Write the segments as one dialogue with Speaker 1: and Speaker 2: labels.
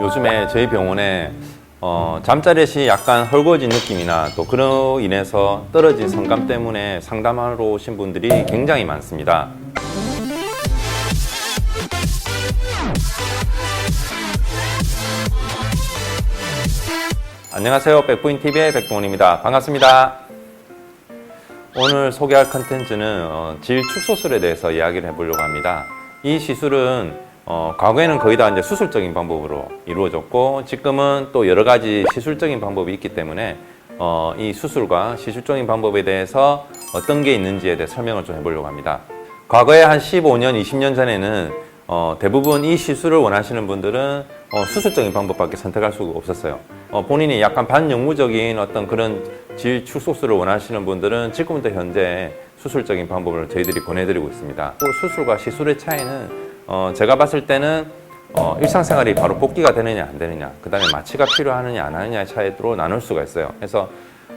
Speaker 1: 요즘에 저희 병원에 어, 잠자리 시 약간 헐거워진 느낌이나 또 그로 인해서 떨어진 성감 때문에 상담하러 오신 분들이 굉장히 많습니다. 안녕하세요. 백부인TV의 백봉원입니다. 반갑습니다. 오늘 소개할 컨텐츠는 어, 질 축소술에 대해서 이야기를 해보려고 합니다. 이 시술은 어, 과거에는 거의 다 이제 수술적인 방법으로 이루어졌고 지금은 또 여러 가지 시술적인 방법이 있기 때문에 어, 이 수술과 시술적인 방법에 대해서 어떤 게 있는지에 대해 설명을 좀 해보려고 합니다. 과거에 한 15년, 20년 전에는 어, 대부분 이 시술을 원하시는 분들은 어, 수술적인 방법밖에 선택할 수가 없었어요. 어, 본인이 약간 반영구적인 어떤 그런 질 축소술을 원하시는 분들은 지금부터 현재 수술적인 방법을 저희들이 보내드리고 있습니다. 또 수술과 시술의 차이는 어, 제가 봤을 때는 어, 일상생활이 바로 복귀가 되느냐 안 되느냐, 그 다음에 마취가 필요하느냐 안 하느냐의 차이로 나눌 수가 있어요. 그래서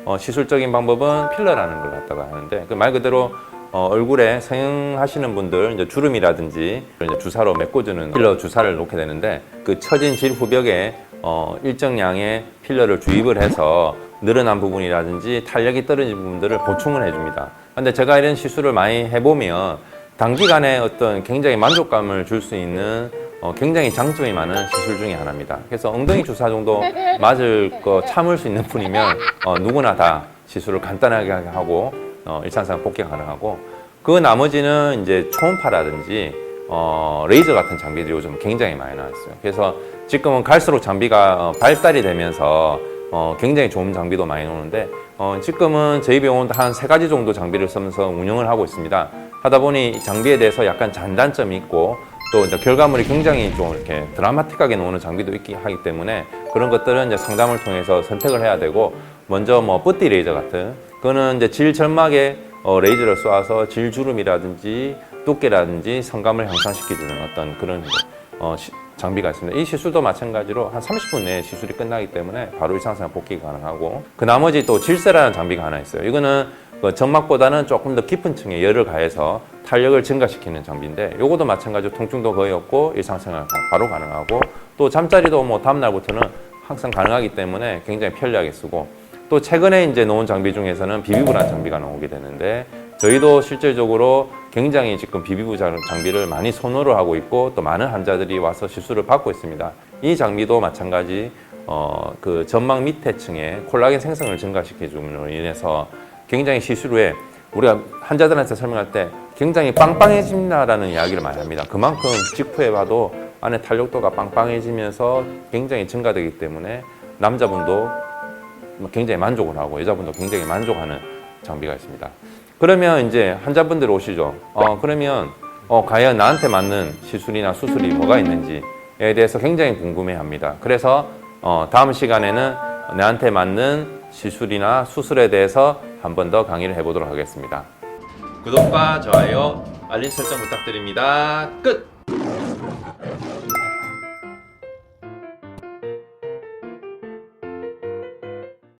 Speaker 1: 어, 시술적인 방법은 필러라는 걸 갖다가 하는데 그 말 그대로 어, 얼굴에 성형하시는 분들 이제 주름이라든지 이제 주사로 메꿔주는 필러 주사를 놓게 되는데 그 처진 질 후벽에 어, 일정량의 필러를 주입을 해서 늘어난 부분이라든지 탄력이 떨어진 부분들을 보충을 해줍니다. 근데 제가 이런 시술을 많이 해보면 단기간에 어떤 굉장히 만족감을 줄 수 있는 어, 굉장히 장점이 많은 시술 중에 하나입니다. 그래서 엉덩이 주사 정도 맞을 거 참을 수 있는 분이면 어, 누구나 다 시술을 간단하게 하고 어, 일상생활 복귀 가능하고 그 나머지는 이제 초음파라든지 어, 레이저 같은 장비들이 요즘 굉장히 많이 나왔어요. 그래서 지금은 갈수록 장비가 어, 발달이 되면서 어, 굉장히 좋은 장비도 많이 나오는데 어, 지금은 저희 병원도 한 세 가지 정도 장비를 쓰면서 운영을 하고 있습니다. 하다 보니 이 장비에 대해서 약간 장단점이 있고 또 이제 결과물이 굉장히 좀 이렇게 드라마틱하게 나오는 장비도 있기 하기 때문에 그런 것들은 이제 상담을 통해서 선택을 해야 되고 먼저 뭐 뿌띠 레이저 같은 그거는 이제 질 점막에 어, 레이저를 쏘아서 질 주름이라든지 두께라든지 성감을 향상시켜주는 어떤 그런 어, 시- 장비가 있습니다. 이 시술도 마찬가지로 한 30분 내에 시술이 끝나기 때문에 바로 일상생활 복귀가 가능하고 그 나머지 또 질세라는 장비가 하나 있어요. 이거는 그 점막보다는 조금 더 깊은 층에 열을 가해서 탄력을 증가시키는 장비인데 이것도 마찬가지로 통증도 거의 없고 일상생활 바로 가능하고 또 잠자리도 뭐 다음날부터는 항상 가능하기 때문에 굉장히 편리하게 쓰고 또 최근에 이제 놓은 장비 중에서는 비비브라는 장비가 나오게 되는데 저희도 실질적으로 굉장히 지금 비비브 장- 장비를 많이 선호를 하고 있고 또 많은 환자들이 와서 시술을 받고 있습니다. 이 장비도 마찬가지 어, 그 점막 밑에 층에 콜라겐 생성을 증가시켜 줌으로 인해서 굉장히 시술 후에 우리가 환자들한테 설명할 때 굉장히 빵빵해진다라는 이야기를 많이 합니다. 그만큼 직후에 봐도 안에 탄력도가 빵빵해지면서 굉장히 증가되기 때문에 남자분도 뭐 굉장히 만족을 하고 여자분도 굉장히 만족하는 장비가 있습니다. 그러면 이제 환자분들 오시죠. 어, 그러면 어, 과연 나한테 맞는 시술이나 수술이 뭐가 있는지에 대해서 굉장히 궁금해 합니다. 그래서 어, 다음 시간에는 나한테 맞는 시술이나 수술에 대해서 한 번 더 강의를 해보도록 하겠습니다. 구독과 좋아요, 알림 설정 부탁드립니다. 끝!